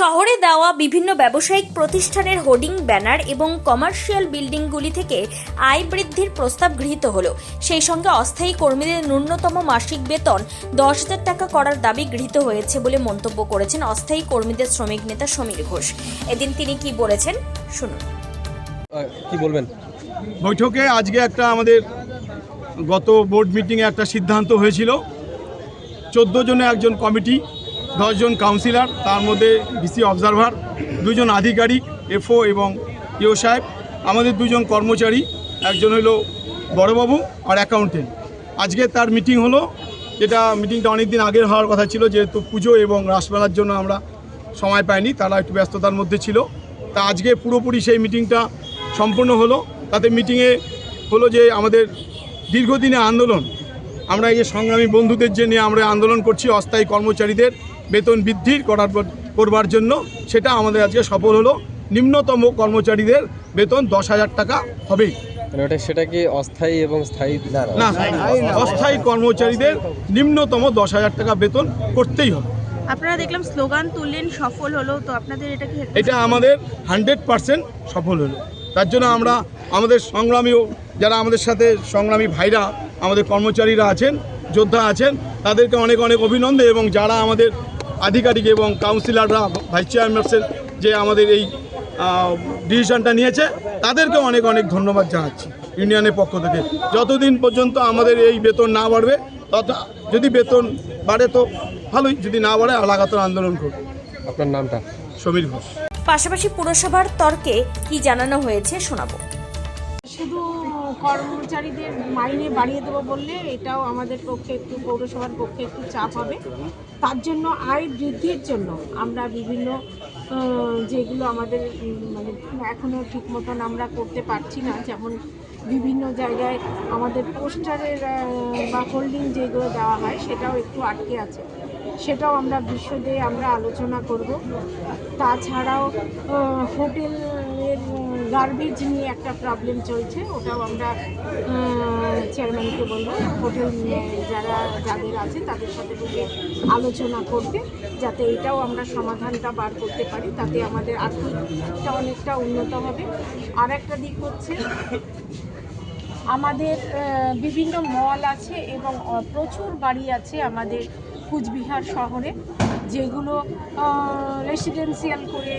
শহরে দেওয়া বিভিন্ন ব্যবসায়িক প্রতিষ্ঠানের হোর্ডিং ব্যানার এবং কমার্শিয়াল বিল্ডিংগুলি থেকে আয় বৃদ্ধির প্রস্তাব গৃহীত হল। সেই সঙ্গে অস্থায়ী কর্মীদের ন্যূনতম মাসিক বেতন দশ হাজার টাকা করার দাবি গৃহীত হয়েছে বলে মন্তব্য করেছেন অস্থায়ী কর্মীদের শ্রমিক নেতা সমীর ঘোষ। এদিন তিনি কি বলেছেন শুনুন। কি বলবেন? বৈঠকে আজকে একটা আমাদের গত বোর্ড মিটিংয়ে একটা সিদ্ধান্ত হয়েছিল। চোদ্দ জনে একজন কমিটি দশজন কাউন্সিলর তার মধ্যে ডিসি অবজারভার দুজন আধিকারিক এফও এবং ইও সাহেব, আমাদের দুজন কর্মচারী, একজন হলো বড়বাবু আর অ্যাকাউন্টেন্ট আজকে তার মিটিং হলো, যেটা মিটিংটা অনেক দিন আগের হওয়ার কথা ছিল, যেহেতু পুজো এবং রাসমেলার জন্য আমরা সময় পাইনি, তারা একটু ব্যস্ততার মধ্যে ছিল। তা আজকে পুরোপুরি সেই মিটিংটা সম্পূর্ণ হলো। তাতে মিটিংয়ে হলো যে আমাদের দীর্ঘদিনের আন্দোলন আমরা এই যে সংগ্রামী বন্ধুদের যে নিয়ে আমরা আন্দোলন করছি অস্থায়ী কর্মচারীদের বেতন বৃদ্ধির করার পর- করবার জন্য সেটা আমাদের আজকে সফল হলো। নিম্নতম কর্মচারীদের বেতন দশ হাজার টাকা হবেই। মানে সেটা কি অস্থায়ী এবং স্থায়ী? না অস্থায়ী কর্মচারীদের নিম্নতম দশ হাজার টাকা বেতন করতেই হবে। আপনারা দেখলাম স্লোগান তুললেন সফল হলো তো আপনাদের এটা কি এটা আমাদের হান্ড্রেড পারসেন্ট সফল হলো। তার জন্য আমরা আমাদের সংগ্রামীও যারা আমাদের সাথে সংগ্রামী ভাইরা আমাদের কর্মচারীরা আছেন যোদ্ধা আছেন তাদেরকে অনেক অনেক অভিনন্দন এবং যারা আমাদের আধিকারিক এবং কাউন্সিলররা ভাইস চেয়ারম্যানসের যে আমাদের এই ডিসিশনটা নিয়েছে তাদেরকে অনেক অনেক ধন্যবাদ জানাচ্ছি ইউনিয়নের পক্ষ থেকে। যতদিন পর্যন্ত আমাদের এই বেতন না বাড়বে তত যদি বেতন বাড়ে তো ভালোই যদি না বাড়ে লাগাতার আন্দোলন করব। আপনার নামটা? সমীর ঘোষ। পাশাপাশি পুরসভার তর্কে কি জানানো হয়েছে শোনাবো। শুধু কর্মচারীদের মাইনে বাড়িয়ে দেবো বললে এটাও আমাদের পক্ষে একটু, পৌরসভার পক্ষে একটু চাপ হবে। তার জন্য আয় বৃদ্ধির জন্য আমরা বিভিন্ন যেগুলো আমাদের মানে এখনও ঠিক মতন আমরা করতে পারছি না, যেমন বিভিন্ন জায়গায় আমাদের পোস্টারের বা হোল্ডিং যেগুলো দেওয়া হয় সেটাও একটু আটকে আছে। সেটাও আমরা বিশদে আমরা আলোচনা করব। তাছাড়াও হোটেলের গার্বেজ নিয়ে একটা প্রবলেম চলছে, ওটাও আমরা চেয়ারম্যানকে বলব। হোটেল যারা, যাদের আছে, তাদের সাথে বসে আলোচনা করতে, যাতে এটাও আমরা সমাধানটা বার করতে পারি, তাতে আমাদের আর্থিকটা অনেকটা উন্নত হবে। আর একটা দিক হচ্ছে, আমাদের বিভিন্ন মল আছে এবং প্রচুর বাড়ি আছে আমাদের কুচবিহার শহরে যেগুলো রেসিডেন্সিয়াল করে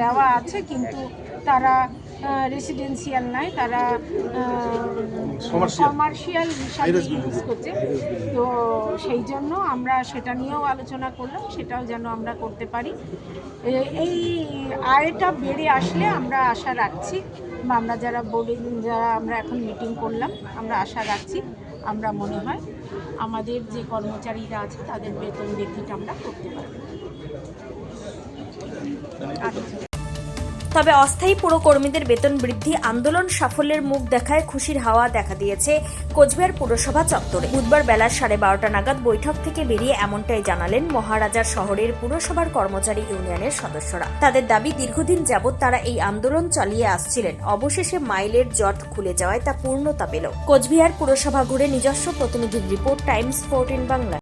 দেওয়া আছে কিন্তু তারা রেসিডেন্সিয়াল নয় তারা কমার্শিয়াল হিসাবে ইউজ করছে। তো সেই জন্য আমরা সেটা নিয়েও আলোচনা করলাম সেটাও যেন আমরা করতে পারি। এই আয়টা বেড়ে আসলে আমরা আশা রাখছি বা আমরা যারা বলি যারা আমরা এখন মিটিং করলাম আমরা আশা রাখছি আমরা মনে হয় আমাদের যে কর্মচারীরা আছে তাদের বেতন বৃদ্ধিটা আমরা করতে পারি আচ্ছা তবে অস্থায়ী পুরকর্মীদের বেতন বৃদ্ধি আন্দোলন সাফল্যের মুখ দেখায় খুশির হাওয়া দেখা দিয়েছে কোচবিহার পুরসভা চত্বরে। বুধবার বেলা সাড়ে বারোটা নাগাদ বৈঠক থেকে বেরিয়ে এমনটাই জানালেন মহারাজার শহরের পুরসভার কর্মচারী ইউনিয়নের সদস্যরা। তাদের দাবি, দীর্ঘদিন যাবৎ তারা এই আন্দোলন চালিয়ে আসছিলেন। অবশেষে মাইলের জট খুলে যাওয়ায় তা পূর্ণতা পেল। কোচবিহার পুরসভা ঘুরে নিজস্ব প্রতিনিধির রিপোর্ট, টাইমস, ফোরটিন বাংলা।